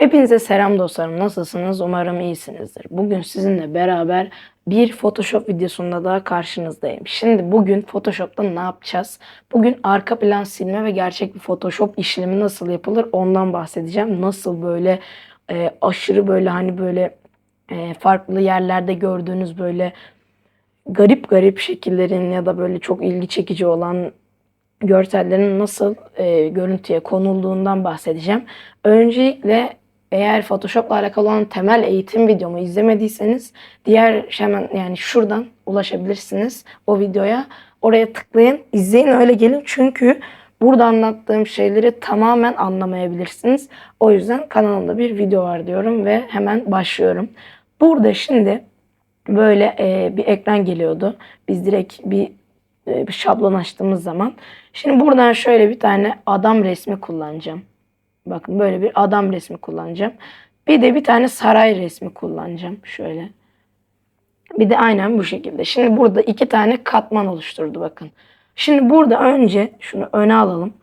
Hepinize selam dostlarım. Nasılsınız? Umarım iyisinizdir. Bugün sizinle beraber bir Photoshop videosunda daha karşınızdayım. Şimdi bugün Photoshop'ta ne yapacağız? Bugün arka plan silme ve gerçek bir Photoshop işlemi nasıl yapılır ondan bahsedeceğim. Nasıl böyle e, aşırı böyle hani böyle e, farklı yerlerde gördüğünüz böyle garip garip şekillerin ya da böyle çok ilgi çekici olan görsellerin nasıl e, görüntüye konulduğundan bahsedeceğim. Öncelikle eğer Photoshop'la alakalı olan temel eğitim videomu izlemediyseniz diğer hemen yani şuradan ulaşabilirsiniz o videoya. Oraya tıklayın, izleyin öyle gelin çünkü burada anlattığım şeyleri tamamen anlamayabilirsiniz. O yüzden kanalımda bir video var diyorum ve hemen başlıyorum. Burada şimdi böyle e, bir ekran geliyordu. Biz direkt bir, e, bir şablon açtığımız zaman. Şimdi buradan şöyle bir tane adam resmi kullanacağım. Bakın böyle bir adam resmi kullanacağım. Bir de bir tane saray resmi kullanacağım. Şöyle. Bir de aynen bu şekilde. Şimdi burada iki tane katman oluşturdu bakın. Şimdi burada önce şunu öne alalım.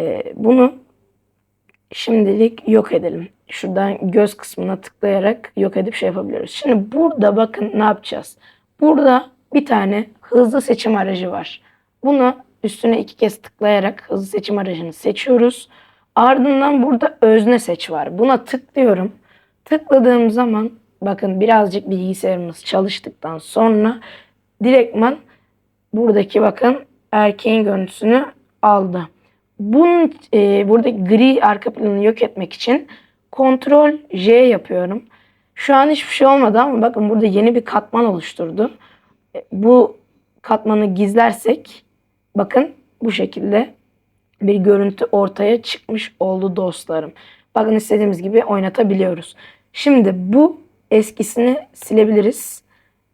Ee, bunu şimdilik yok edelim. Şuradan göz kısmına tıklayarak yok edip şey yapabiliyoruz. Şimdi burada bakın ne yapacağız. Burada bir tane hızlı seçim aracı var. Bunu üstüne iki kez tıklayarak hızlı seçim aracını seçiyoruz. Ardından burada özne seç var. Buna tıklıyorum. Tıkladığım zaman bakın birazcık bilgisayarımız çalıştıktan sonra direktman buradaki bakın erkeğin görüntüsünü aldı. Bunun e, buradaki gri arka planını yok etmek için Ctrl J yapıyorum. Şu an hiçbir şey olmadı ama bakın burada yeni bir katman oluşturdu. E, bu katmanı gizlersek bakın bu şekilde bir görüntü ortaya çıkmış oldu dostlarım. Bakın istediğimiz gibi oynatabiliyoruz. Şimdi bu eskisini silebiliriz.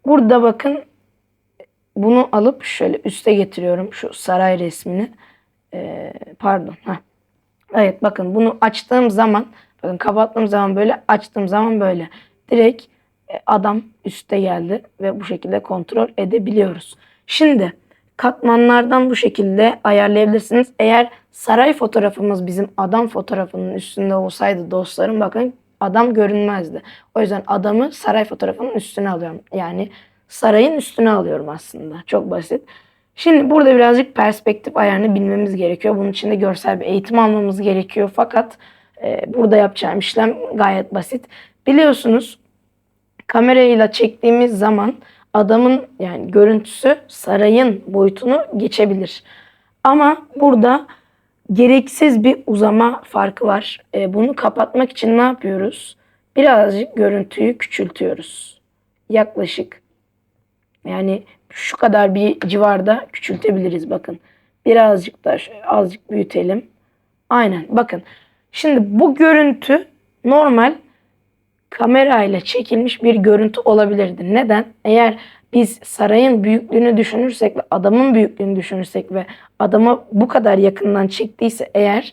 Burada bakın bunu alıp şöyle üste getiriyorum şu saray resmini. Ee, pardon. Heh. Evet bakın bunu açtığım zaman bakın kapattığım zaman böyle açtığım zaman böyle direkt e, adam üste geldi ve bu şekilde kontrol edebiliyoruz. Şimdi katmanlardan bu şekilde ayarlayabilirsiniz. Eğer saray fotoğrafımız bizim adam fotoğrafının üstünde olsaydı dostlarım bakın adam görünmezdi. O yüzden adamı saray fotoğrafının üstüne alıyorum. Yani sarayın üstüne alıyorum aslında. Çok basit. Şimdi burada birazcık perspektif ayarını bilmemiz gerekiyor. Bunun için de görsel bir eğitim almamız gerekiyor. Fakat e, burada yapacağım işlem gayet basit. Biliyorsunuz kamerayla çektiğimiz zaman adamın yani görüntüsü sarayın boyutunu geçebilir. Ama burada gereksiz bir uzama farkı var. E, bunu kapatmak için ne yapıyoruz? Birazcık görüntüyü küçültüyoruz. Yaklaşık yani şu kadar bir civarda küçültebiliriz bakın. Birazcık da azıcık büyütelim. Aynen bakın. Şimdi bu görüntü normal kamerayla çekilmiş bir görüntü olabilirdi. Neden? Eğer biz sarayın büyüklüğünü düşünürsek ve adamın büyüklüğünü düşünürsek ve adama bu kadar yakından çektiyse eğer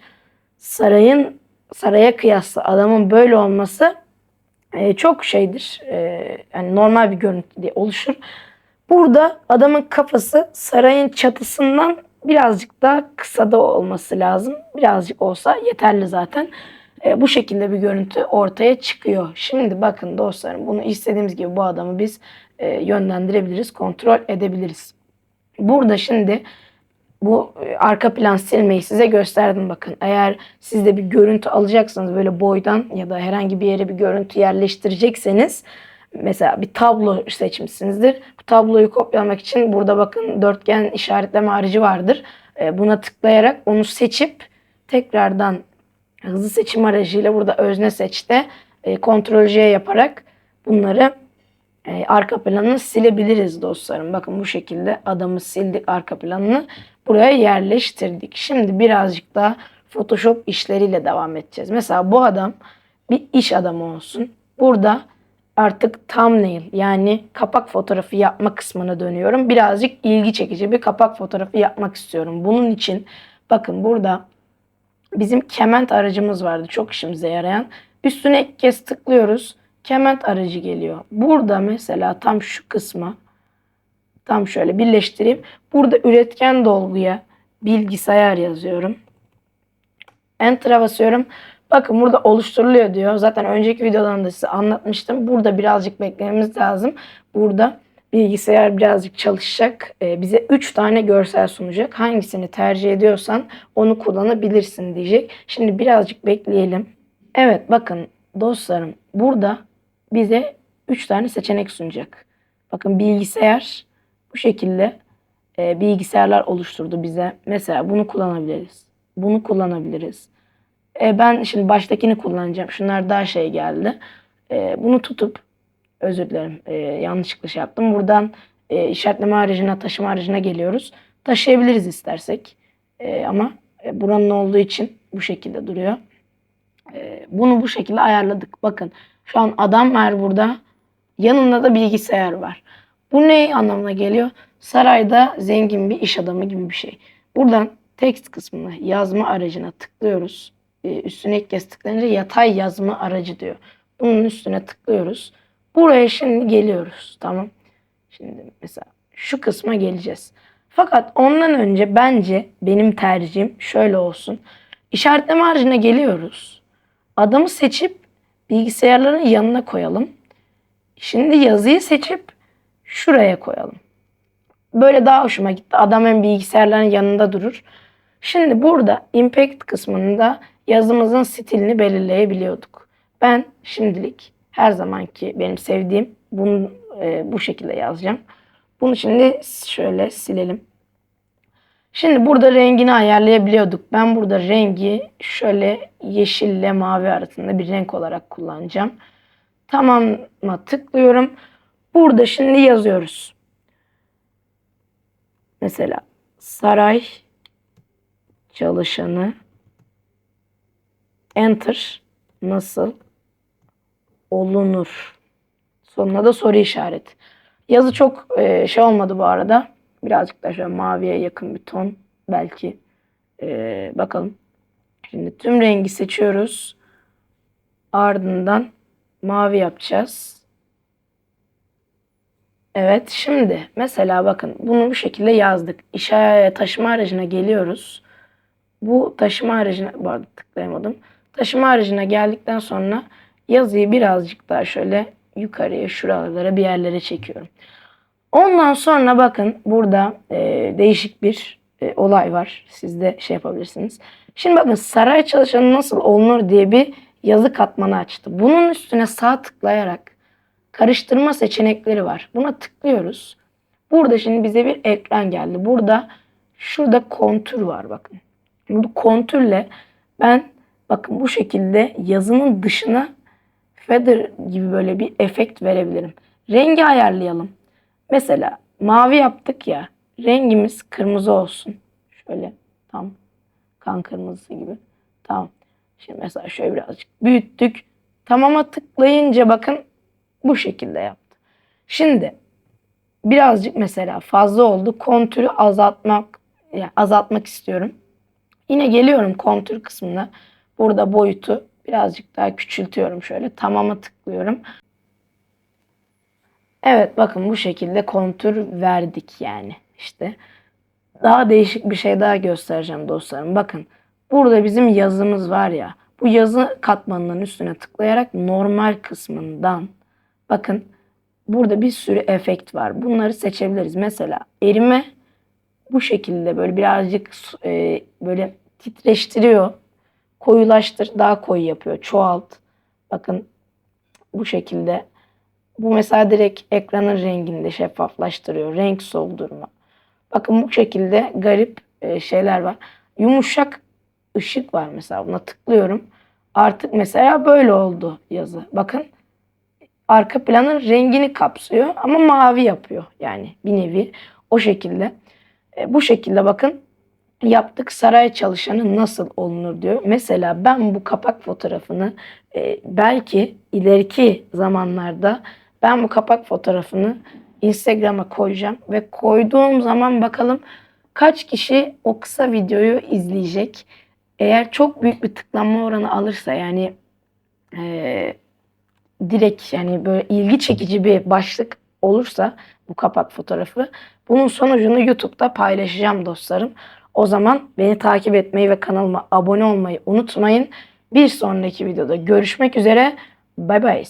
sarayın saraya kıyasla adamın böyle olması e, çok şeydir. E, yani normal bir görüntü diye oluşur. Burada adamın kafası sarayın çatısından birazcık daha kısada olması lazım. Birazcık olsa yeterli zaten. E, bu şekilde bir görüntü ortaya çıkıyor. Şimdi bakın dostlarım bunu istediğimiz gibi bu adamı biz e, yönlendirebiliriz, kontrol edebiliriz. Burada şimdi bu e, arka plan silmeyi size gösterdim bakın. Eğer siz de bir görüntü alacaksanız böyle boydan ya da herhangi bir yere bir görüntü yerleştirecekseniz mesela bir tablo seçmişsinizdir. Bu tabloyu kopyalamak için burada bakın dörtgen işaretleme harcı vardır. E, buna tıklayarak onu seçip tekrardan hızlı seçim aracıyla burada özne seçte e, J yaparak bunları e, arka planını silebiliriz dostlarım. Bakın bu şekilde adamı sildik arka planını buraya yerleştirdik. Şimdi birazcık daha Photoshop işleriyle devam edeceğiz. Mesela bu adam bir iş adamı olsun. Burada artık thumbnail yani kapak fotoğrafı yapma kısmına dönüyorum. Birazcık ilgi çekici bir kapak fotoğrafı yapmak istiyorum. Bunun için bakın burada bizim kement aracımız vardı çok işimize yarayan. Üstüne ilk kez tıklıyoruz. Kement aracı geliyor. Burada mesela tam şu kısma tam şöyle birleştireyim. Burada üretken dolguya bilgisayar yazıyorum. Enter'a basıyorum. Bakın burada oluşturuluyor diyor. Zaten önceki videodan da size anlatmıştım. Burada birazcık beklememiz lazım. Burada bilgisayar birazcık çalışacak. Ee, bize 3 tane görsel sunacak. Hangisini tercih ediyorsan onu kullanabilirsin diyecek. Şimdi birazcık bekleyelim. Evet bakın dostlarım burada bize 3 tane seçenek sunacak. Bakın bilgisayar bu şekilde e, bilgisayarlar oluşturdu bize. Mesela bunu kullanabiliriz. Bunu kullanabiliriz. E, ben şimdi baştakini kullanacağım. Şunlar daha şey geldi. E, bunu tutup özür dilerim e, yanlışlıkla şey yaptım. Buradan e, işaretleme aracına taşıma aracına geliyoruz. Taşıyabiliriz istersek. E, ama e, buranın olduğu için bu şekilde duruyor. E, bunu bu şekilde ayarladık. Bakın şu an adam var burada. Yanında da bilgisayar var. Bu ne anlamına geliyor? Sarayda zengin bir iş adamı gibi bir şey. Buradan text kısmına yazma aracına tıklıyoruz. Ee, üstüne ilk kez tıklayınca yatay yazma aracı diyor. Bunun üstüne tıklıyoruz. Buraya şimdi geliyoruz. Tamam. Şimdi mesela şu kısma geleceğiz. Fakat ondan önce bence benim tercihim şöyle olsun. İşaretleme haricine geliyoruz. Adamı seçip bilgisayarların yanına koyalım. Şimdi yazıyı seçip şuraya koyalım. Böyle daha hoşuma gitti. Adam hem bilgisayarların yanında durur. Şimdi burada impact kısmında yazımızın stilini belirleyebiliyorduk. Ben şimdilik her zamanki benim sevdiğim bunu e, bu şekilde yazacağım. Bunu şimdi şöyle silelim. Şimdi burada rengini ayarlayabiliyorduk. Ben burada rengi şöyle yeşille mavi arasında bir renk olarak kullanacağım. Tamam'a tıklıyorum. Burada şimdi yazıyoruz. Mesela saray çalışanı enter nasıl olunur? Sonuna da soru işareti. Yazı çok e, şey olmadı bu arada. Birazcık da şöyle maviye yakın bir ton belki. E, bakalım. Şimdi tüm rengi seçiyoruz. Ardından mavi yapacağız. Evet şimdi mesela bakın bunu bu şekilde yazdık. İşe taşıma aracına geliyoruz. Bu taşıma aracına bu arada tıklayamadım. Taşıma aracına geldikten sonra yazıyı birazcık daha şöyle yukarıya şuralara bir yerlere çekiyorum. Ondan sonra bakın burada e, değişik bir e, olay var. Siz de şey yapabilirsiniz. Şimdi bakın saray çalışanı nasıl olunur diye bir yazı katmanı açtı. Bunun üstüne sağ tıklayarak karıştırma seçenekleri var. Buna tıklıyoruz. Burada şimdi bize bir ekran geldi. Burada şurada kontür var bakın. Bu kontürle ben bakın bu şekilde yazının dışına feather gibi böyle bir efekt verebilirim. Rengi ayarlayalım. Mesela mavi yaptık ya. Rengimiz kırmızı olsun. Şöyle tam kan kırmızısı gibi. Tamam. Şimdi mesela şöyle birazcık büyüttük. Tamama tıklayınca bakın bu şekilde yaptı. Şimdi birazcık mesela fazla oldu. Kontürü azaltmak yani azaltmak istiyorum. Yine geliyorum kontür kısmına. Burada boyutu birazcık daha küçültüyorum şöyle. Tamama tıklıyorum. Evet bakın bu şekilde kontür verdik yani işte. Daha değişik bir şey daha göstereceğim dostlarım. Bakın burada bizim yazımız var ya. Bu yazı katmanının üstüne tıklayarak normal kısmından bakın burada bir sürü efekt var. Bunları seçebiliriz. Mesela erime bu şekilde böyle birazcık e, böyle titreştiriyor. Koyulaştır, daha koyu yapıyor. Çoğalt. Bakın bu şekilde. Bu mesela direkt ekranın renginde şeffaflaştırıyor. Renk soldurma. Bakın bu şekilde garip e, şeyler var. Yumuşak ışık var mesela. Buna tıklıyorum. Artık mesela böyle oldu yazı. Bakın arka planın rengini kapsıyor ama mavi yapıyor. Yani bir nevi o şekilde. E, bu şekilde bakın yaptık saray çalışanı nasıl olunur diyor. Mesela ben bu kapak fotoğrafını e, belki ileriki zamanlarda ben bu kapak fotoğrafını Instagram'a koyacağım ve koyduğum zaman bakalım kaç kişi o kısa videoyu izleyecek. Eğer çok büyük bir tıklanma oranı alırsa yani e, direkt yani böyle ilgi çekici bir başlık olursa bu kapak fotoğrafı bunun sonucunu YouTube'da paylaşacağım dostlarım. O zaman beni takip etmeyi ve kanalıma abone olmayı unutmayın. Bir sonraki videoda görüşmek üzere. Bay bay.